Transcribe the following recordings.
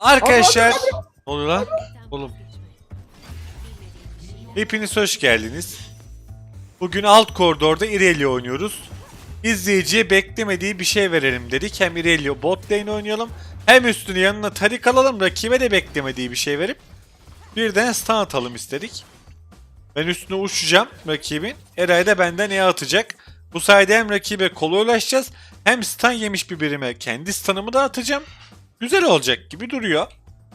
Arkadaşlar. Ne oluyor lan? Oğlum. Hepiniz hoş geldiniz. Bugün alt koridorda Irelia oynuyoruz. İzleyiciye beklemediği bir şey verelim dedik. Hem Irelia bot lane oynayalım. Hem üstüne yanına tarik alalım. Rakibe de beklemediği bir şey verip birden stun atalım istedik. Ben üstüne uçacağım rakibin. Eray da benden E atacak. Bu sayede hem rakibe kolay ulaşacağız hem stun yemiş bir birime kendi stun'ımı da atacağım. Güzel olacak gibi duruyor.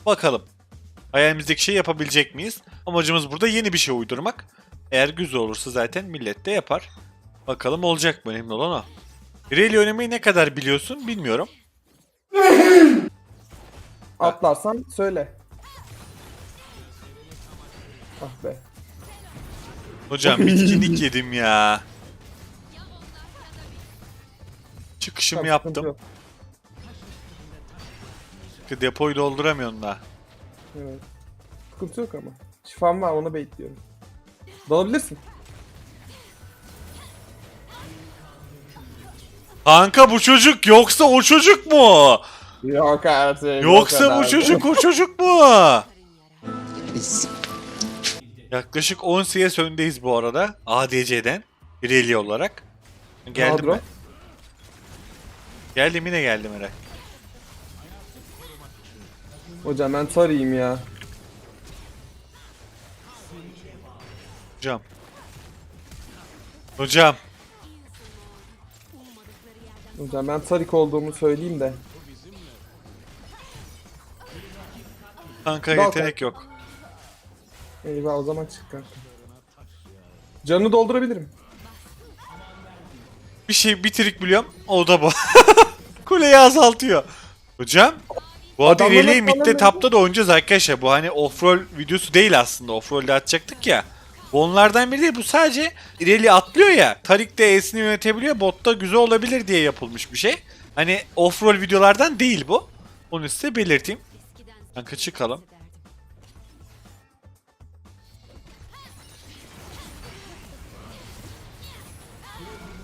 Bakalım. Hayalimizdeki şeyi yapabilecek miyiz? Amacımız burada yeni bir şey uydurmak. Eğer güzel olursa zaten millet de yapar. Bakalım olacak mı? Önemli olan o. Irelia oynamayı ne kadar biliyorsun bilmiyorum. Atlarsan söyle. Ah be. Hocam bitkinlik yedim ya. Çıkışımı Tamam, sıkıntı yaptım. yok. Depoyu dolduramıyorum da. Evet. Sıkıntı yok ama. Şifam var onu bekliyorum. Dalabilirsin. Kanka bu çocuk yoksa o çocuk mu? Yok artık. Yoksa bu çocuk o çocuk mu? Yaklaşık 10 CS öndeyiz bu arada. ADC'den. Irelia olarak. Geldim mi? Geldim yine geldim Eray. Hocam ben tarayayım ya. Hocam. Hocam. Hocam ben tarik olduğumu söyleyeyim de. Kanka Dal yetenek yok. Eyvah o zaman çık kanka. Canını doldurabilirim. Bir şey bitirik biliyorum. O da bu. Kuleyi azaltıyor. Hocam. Bu arada Adamların Irelia'yı falan midde tapta da oynayacağız arkadaşlar. Bu hani off-roll videosu değil aslında. Off-roll'de atacaktık ya. Bu onlardan biri değil. Bu sadece Irelia atlıyor ya. Tarik de E'sini yönetebiliyor. Botta güzel olabilir diye yapılmış bir şey. Hani off-roll videolardan değil bu. Onu size belirteyim. Kanka çıkalım.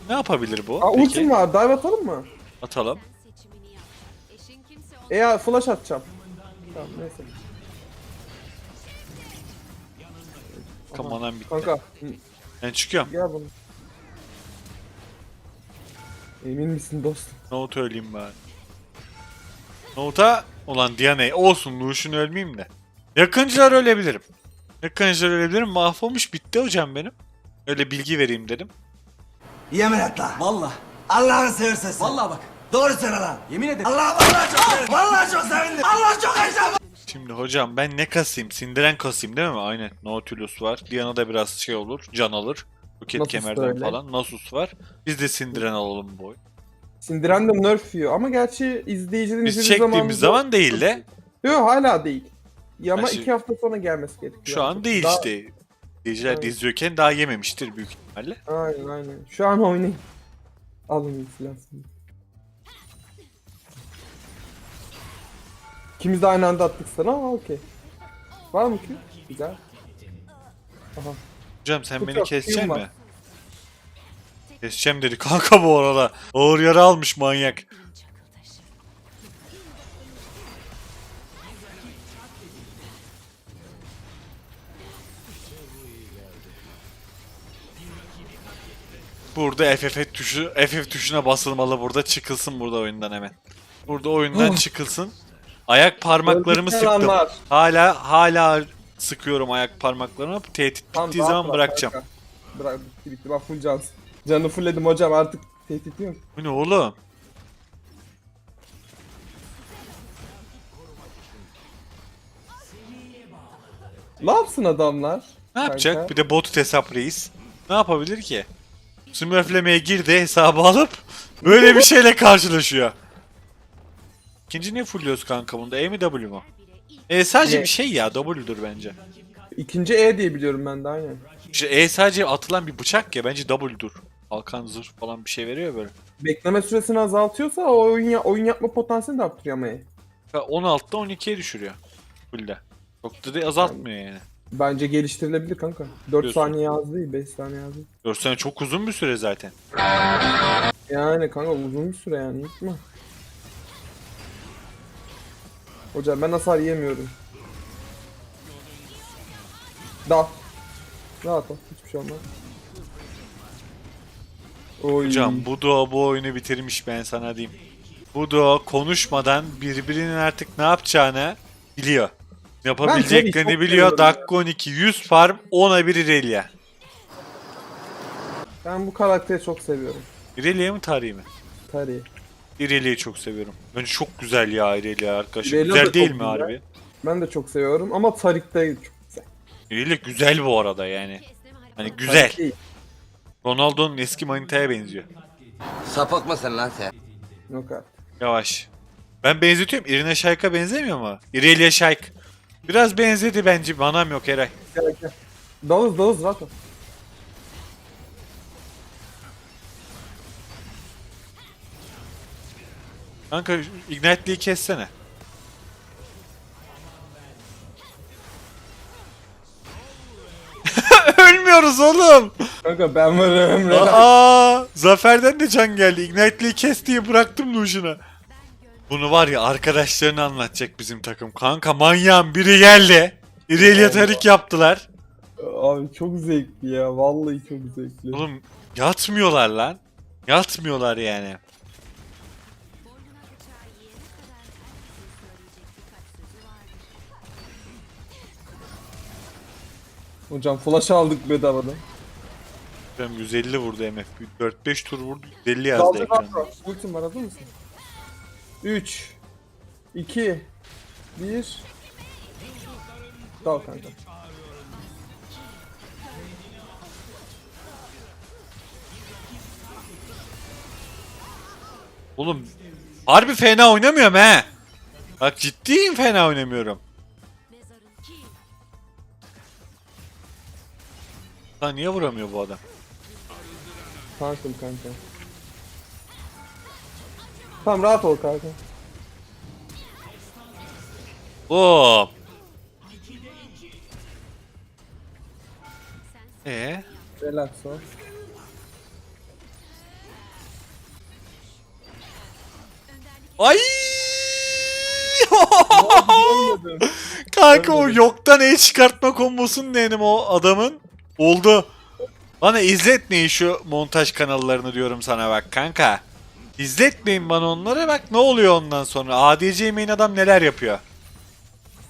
Ne yapabilir bu? Aa peki? ultim var dive atalım mı? Atalım. E ya flash atacağım. Tamam neyse. Kamanan bitti. Kanka Ben çıkıyorum. gel bunu. Emin misin dostum? Note öleyim ben. Note'a olan Diana'yı olsun Lucian ölmeyeyim de. Yakıncılar ölebilirim. Yakıncılar ölebilirim. Mahvolmuş bitti hocam benim. Öyle bilgi vereyim dedim. Yemin et lan. Valla. Allah'ını seversen sen. Vallahi bak. Doğru söyle lan. Yemin ederim. Allah vallahi çok sevindim. Vallahi çok sevindim. Allah çok heyecanlı. Şimdi hocam ben ne kasayım? Sindiren kasayım değil mi? Aynen. Nautilus var. Diana da biraz şey olur. Can alır. Roket Nasus da kemerden öyle. falan. Nasus var. Biz de sindiren alalım bu oyun. Sindiren de nerf yiyor ama gerçi izleyicinin Biz izlediği çektiğimiz zaman değil de Yok hala değil. Ya ama Ha, şu- iki hafta sonra gelmesi gerekiyor. şu an değil Daha- işte. İzleyiciler de Evet. izliyorken daha yememiştir büyük ihtimalle. Aynen aynen. Şu an oynayın. Alın inflasyonu. İkimiz de aynı anda attık sana ama okey. Var mı ki? Güzel. Aha. Hocam sen Çok beni yok, keseceksin suyum mi? var. Keseceğim dedi kanka bu arada. Ağır yara almış manyak. Burada FF tuşu FF tuşuna basılmalı burada çıkılsın burada oyundan hemen. Burada oyundan çıkılsın. Ayak parmaklarımı Öldük sıktım. yalanlar. Hala hala sıkıyorum ayak parmaklarımı. Tehdit Tamam, bittiği rahat zaman bırak bırakacağım. kanka. Bırak bitti bitti ben full can. Canı fullledim hocam artık tehdit yok. Bu ne oğlum? Ne yapsın adamlar? Ne yapacak? Kanka. Bir de bot hesap reis. Ne yapabilir ki? Smurflemeye girdi hesabı alıp böyle bir şeyle karşılaşıyor. İkinci ne fulluyoruz kanka bunda? E mi W mu? E sadece Ne? bir şey ya W'dur bence. İkinci E diye biliyorum ben de aynen. İşte E sadece atılan bir bıçak ya bence W'dur. Halkan zırh falan bir şey veriyor böyle. Bekleme süresini azaltıyorsa o oyun, ya- oyun yapma potansiyelini de arttırıyor ama E. Ve 16'da 12'ye düşürüyor. Fullde. Çok da değil, azaltmıyor yani. Bence geliştirilebilir kanka. 4 Diyorsun. saniye az değil, 5 saniye az değil. 4 sene çok uzun bir süre zaten. Yani kanka uzun bir süre yani unutma. Hocam ben hasar yiyemiyorum. Dal. Rahat ol. Hiçbir şey olmaz. Oy. Hocam bu doğa bu oyunu bitirmiş ben sana diyeyim. Bu doğa konuşmadan birbirinin artık ne yapacağını biliyor. Yapabileceklerini biliyor. Dakika 12 100 farm 10'a 1 Irelia. Ben bu karakteri çok seviyorum. Irelia mı tarihi mi? Tarihi. Irelia'yı çok seviyorum. Bence çok güzel ya Irelia arkadaşlar. Irelia güzel çok değil mi güzel. harbi? Ben de çok seviyorum ama Tarik de çok güzel. Irelia güzel bu arada yani. Hani güzel. Ronaldo'nun eski manitaya benziyor. Sapık mısın lan sen? Yok artık. Yavaş. Ben benzetiyorum. Irina Shayk'a benzemiyor mu? Irelia Shayk. Biraz benzedi bence. Manam yok Eray. Gel gel. Dalız dalız rahat ol. Kanka Ignite'liği kessene. Ölmüyoruz oğlum. Kanka ben varım. Aa, Zafer'den de can geldi. Ignite'liği kes diye bıraktım Lucian'a. Bunu var ya arkadaşlarına anlatacak bizim takım. Kanka manyağın biri geldi. İrelia tarik yaptılar. Abi çok zevkli ya. Vallahi çok zevkli. Oğlum yatmıyorlar lan. Yatmıyorlar yani. Hocam flash aldık bedavadan. Ben 150 vurdu MF. 4-5 tur vurdu. 150 yazdı Daldı ekranda. ol. Ultim var hazır mısın? 3 2 1 Dal kanka. Oğlum harbi fena oynamıyorum he. Bak ciddiyim fena oynamıyorum. Lan niye vuramıyor bu adam? Tankım kanka. Tamam rahat ol kanka. Hop. Ee? Relax ol. Ay! Kanka o yoktan el çıkartma kombosunun neydim o adamın? Oldu. Bana izletmeyin şu montaj kanallarını diyorum sana bak kanka. İzletmeyin bana onları bak ne oluyor ondan sonra. ADC main adam neler yapıyor.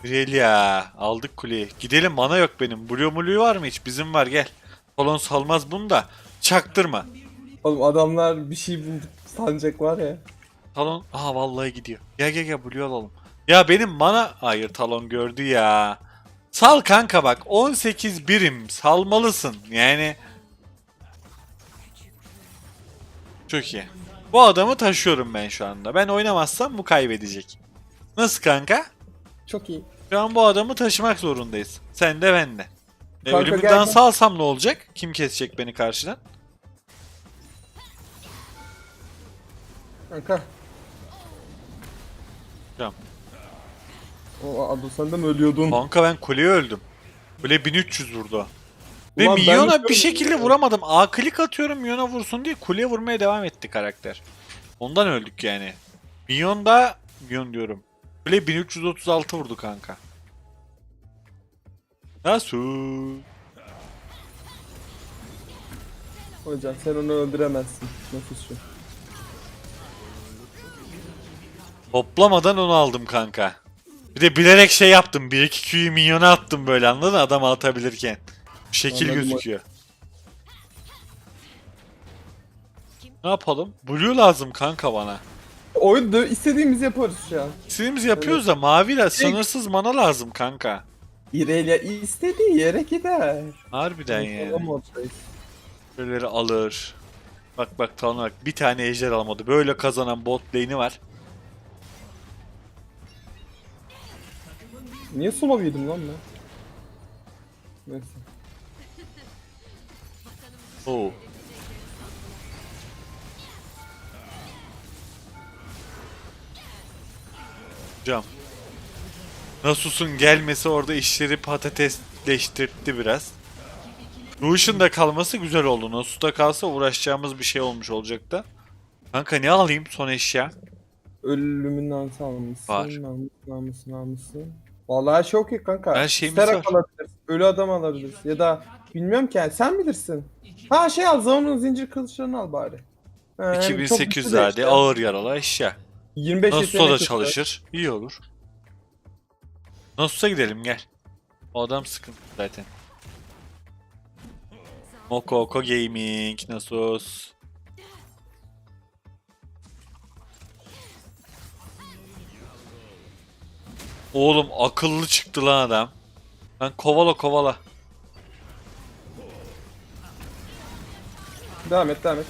Irelia aldık kuleyi. Gidelim mana yok benim. Blue mulu var mı hiç? Bizim var gel. Kolon salmaz bunu da. Çaktırma. Oğlum adamlar bir şey bulduk sanacak var ya. Talon. Aha vallahi gidiyor. Gel gel gel Blue alalım. Ya benim mana... Hayır Talon gördü ya. Sal kanka bak. 18 birim. Salmalısın. Yani... Çok iyi. Bu adamı taşıyorum ben şu anda. Ben oynamazsam bu kaybedecek. Nasıl kanka? Çok iyi. Şu an bu adamı taşımak zorundayız. Sen de ben de. E, Kanka ölümün gel dansı gel. alsam ne olacak? Kim kesecek beni karşıdan? Kanka. Tamam. O sen de mi ölüyordun? Kanka ben kuleye öldüm. Kule 1300 vurdu. Ve Ulan ben yapıyorum bir şekilde vuramadım. A klik atıyorum Minyon'a vursun diye kuleye vurmaya devam etti karakter. Ondan öldük yani. Minyon da... Minyon diyorum. Kule 1336 vurdu kanka. Nasıl? Hocam sen onu öldüremezsin. Nasıl şu? Toplamadan onu aldım kanka. Bir de bilerek şey yaptım. 1-2 Q'yu Minyon'a attım böyle anladın mı? Adam atabilirken. Şekil Anladım. gözüküyor. Ne yapalım? Blue lazım kanka bana. Oyunda istediğimizi yaparız şu an. İstediğimizi yapıyoruz da maviyle sınırsız mana lazım kanka. İrelia istediği yere gider. Harbiden yani. O moddayız. Böyleleri alır. Bak bak Talon bak bir tane ejder almadı. Böyle kazanan bot lane'i var. Niye solo yedim lan ben? Neyse. Oo. Hocam. Nasus'un gelmesi orada işleri patatesleştirdi biraz. Lucian da kalması güzel oldu. Nasus'ta kalsa uğraşacağımız bir şey olmuş olacak da. Kanka ne alayım son eşya? Ölümün almışsın. Var. Namus, namusun, namusun. Vallahi şey okey kanka. Her şeyimiz İsterek var. alabilirsin. Ölü adam alabilirsin. Ya da bilmiyorum ki yani sen bilirsin. Ha şey al Zaun'un zincir kılıçlarını al bari. Çok 2800 güçlü de hadi işte. ağır yaralı eşya. 25 Nasus'a yetenek da çalışır. İyi olur. Nasus'a gidelim gel. O adam sıkıntı zaten. Mokoko Gaming, Nasus. Oğlum akıllı çıktı lan adam. Ben kovala kovala. Devam et devam et.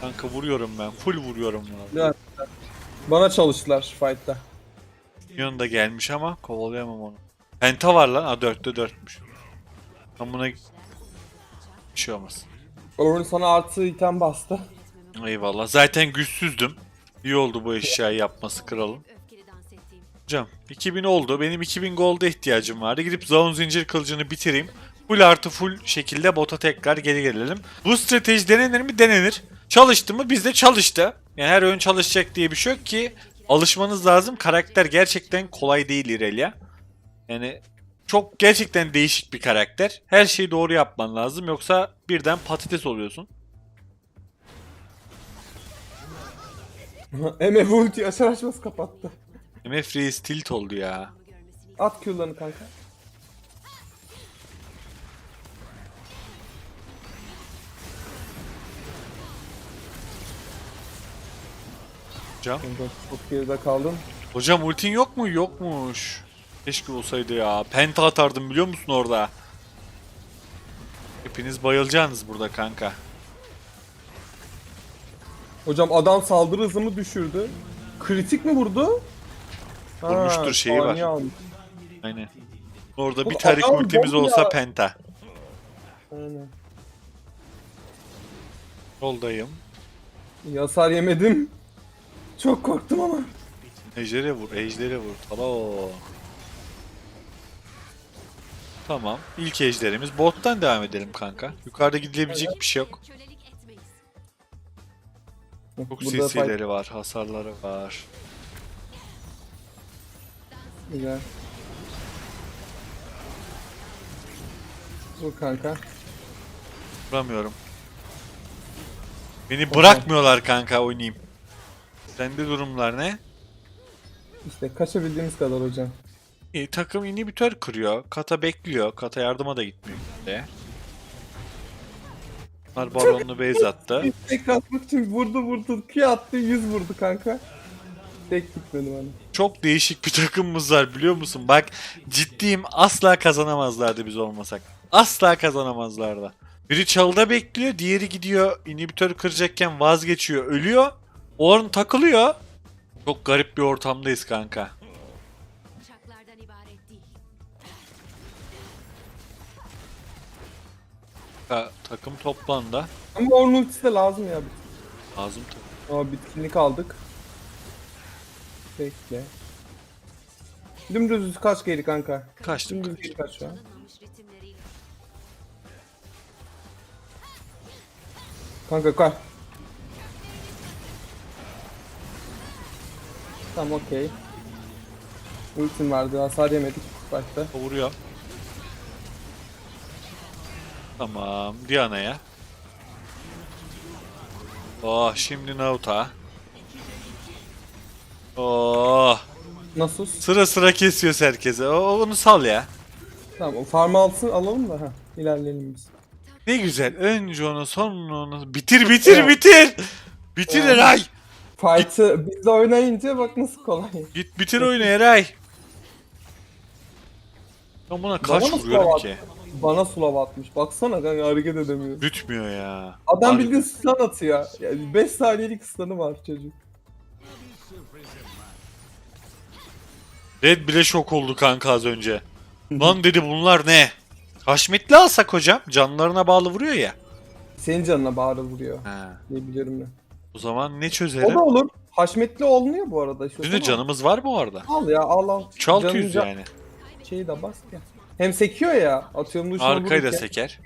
Kanka vuruyorum ben. Full vuruyorum bunu. Devam et. Bana çalıştılar fight'ta. Yanında gelmiş ama kovalayamam onu. Penta var lan. Ha 4'te 4'müş. Ben buna bir şey olmaz. Orun sana artı item bastı. Eyvallah. Zaten güçsüzdüm. İyi oldu bu eşyayı yapması kralım. Hocam 2000 oldu. Benim 2000 gold'a ihtiyacım vardı. Gidip Zaun zincir kılıcını bitireyim. Full artı full şekilde bota tekrar geri gelelim. Bu strateji denenir mi? Denenir. Çalıştı mı? Bizde çalıştı. Yani her oyun çalışacak diye bir şey yok ki. Alışmanız lazım. Karakter gerçekten kolay değil İrelia. Yani çok gerçekten değişik bir karakter. Her şeyi doğru yapman lazım. Yoksa birden patates oluyorsun. MF ulti açar açmaz kapattı. MF Reis tilt oldu ya. At Q'larını kanka. Hocam. Kanka çok geride kaldın. Hocam ultin yok mu? Yokmuş. Keşke olsaydı ya. Penta atardım biliyor musun orada? Hepiniz bayılacaksınız burada kanka. Hocam adam saldırı hızımı düşürdü. Kritik mi vurdu? Vurmuştur, şeyi var. almış. Aynen. Orada bir Oğlum tarik adam ultimiz olsa ya. penta. Aynen. Yoldayım. Yasar yemedim. Çok korktum ama. Ejder'e vur, Ejder'e vur. Talo. Tamam. İlk ejderimiz. Bottan devam edelim kanka. Yukarıda gidilebilecek bir şey yok. Çok Burada CC'leri var, hasarları var. güzel. Vur kanka. Vuramıyorum. Beni bırakmıyorlar kanka oynayayım. Sende durumlar ne? İşte kaçabildiğimiz kadar hocam. İyi, takım inhibitör kırıyor. Kata bekliyor. Kata yardıma da gitmiyor kimseye. Bunlar baronlu base attı. Tek atmak için vurdu vurdu. Q attı 100 vurdu kanka. Tek gitmedi bana. Çok değişik bir takımımız var biliyor musun? Bak ciddiyim asla kazanamazlardı biz olmasak. Asla kazanamazlardı. Biri çalıda bekliyor, diğeri gidiyor inhibitörü kıracakken vazgeçiyor, ölüyor. O an takılıyor. Çok garip bir ortamdayız kanka. Ta- takım toplandı. Ama onun ultisi de lazım ya. Lazım tabii. Aa bitkinlik aldık. Bekle. Dümdüz kaç geri kanka. Kaçtım. Dümdüz geri kaç şu an. Kanka kaç. Tamam okey. Ultim vardı hasar yemedik başta. Vuruyor. Tamam. Diana'ya. Oh şimdi Naut'a. Oh. Nasıl? Sıra sıra kesiyoruz herkese. O, onu sal ya. Tamam o farm alsın alalım da ha ilerleyelim biz. Ne güzel. Önce onu sonra onu. Bitir bitir bitir. Bitir. Eray. Fight'ı bizle oynayınca bak nasıl kolay. Git bitir oyunu Eray. Ben buna kaç Bana mı vuruyorum ki? Bana sulav atmış. Baksana kanka hareket edemiyor. Bütmüyor ya. Adam bildiğin stun atıyor. Yani 5 saniyelik stun'ı var çocuk. Red bile şok oldu kanka az önce. Lan dedi bunlar ne? Haşmetli alsak hocam. Canlarına bağlı vuruyor ya. Senin canına bağırı vuruyor. Ha. Ne biliyorum ben. O zaman ne O çözelim? da olur. Haşmetli olunuyor bu arada. Şu Bizim de canımız var bu arada. Al ya al al. Çal Canın yüz can- yani. Şeyi de bas ya. Hem sekiyor ya. Atıyorum duşuna Arkayı da vururken- seker.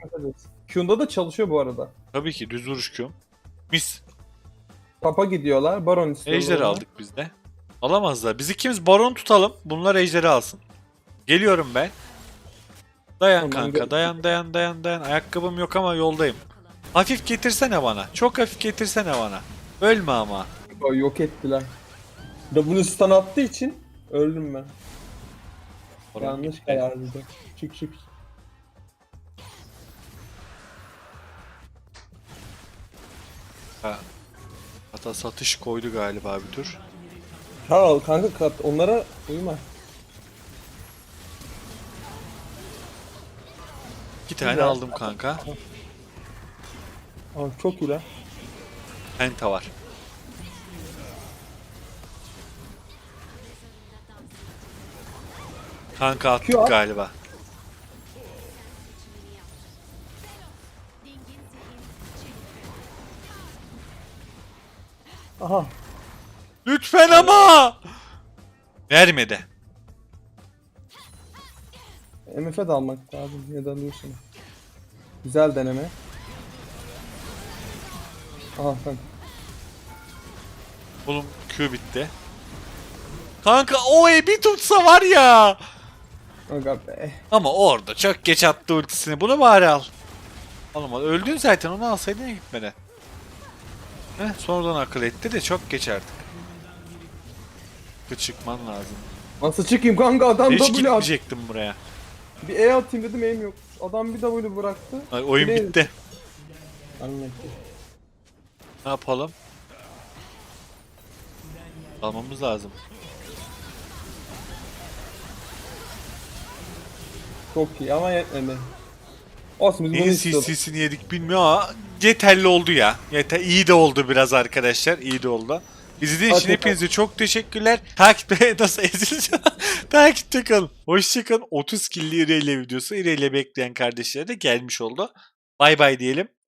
Q'unda da çalışıyor bu arada. Tabii ki düz vuruş Q'm. Mis. Tapa gidiyorlar. Baron istiyorlar. Ejder'i ona. aldık biz de. Alamazlar. Biz ikimiz baron tutalım. Bunlar ejderi alsın. Geliyorum ben. Dayan Tamam, kanka. gel. Dayan dayan dayan dayan. Ayakkabım yok ama yoldayım. Hafif getirsene bana. Çok hafif getirsene bana. Ölme ama. Yok ettiler. W stun attığı için öldüm ben. Baron Yanlış gitti. Çık çık. Ha. Hatta satış koydu galiba bir tur. Karl kanka kat onlara uyma. İki tane Güzel. aldım kanka. Aa, çok iyi lan. Penta var. Kanka attık Q at. galiba. Aha. Lütfen ama. Vermedi. MF'e de almak lazım. Ya da alıyorsun. Güzel deneme. Aha kanka. Oğlum Q bitti. Kanka o E bir tutsa var ya. Aga be. Ama orada çok geç attı ultisini. Bunu bari al. Oğlum öldün zaten onu alsaydın ya gitmeden. Heh, sonradan akıl etti de çok geç artık. Bir Çıkman lazım. Nasıl çıkayım kanka adam Hiç W at. gitmeyecektim buraya. Bir E atayım dedim aim yok. Adam bir W bıraktı. Ay, oyun Bir de- bitti. Anladım. Ne yapalım? Almamız lazım. Çok iyi ama yetmedi. Olsun biz bunu Neyin istiyorduk. CC'sini yedik bilmiyorum ama yeterli oldu ya. Yeter, iyi de oldu biraz arkadaşlar. İyi de oldu. İzlediğiniz için Hadi hepinize çok teşekkürler. Takipte nasıl ezileceğim? Takipte kalın. Hoşçakalın. 30 killi İrelia videosu İrelia bekleyen kardeşlere de gelmiş oldu. Bay bay diyelim.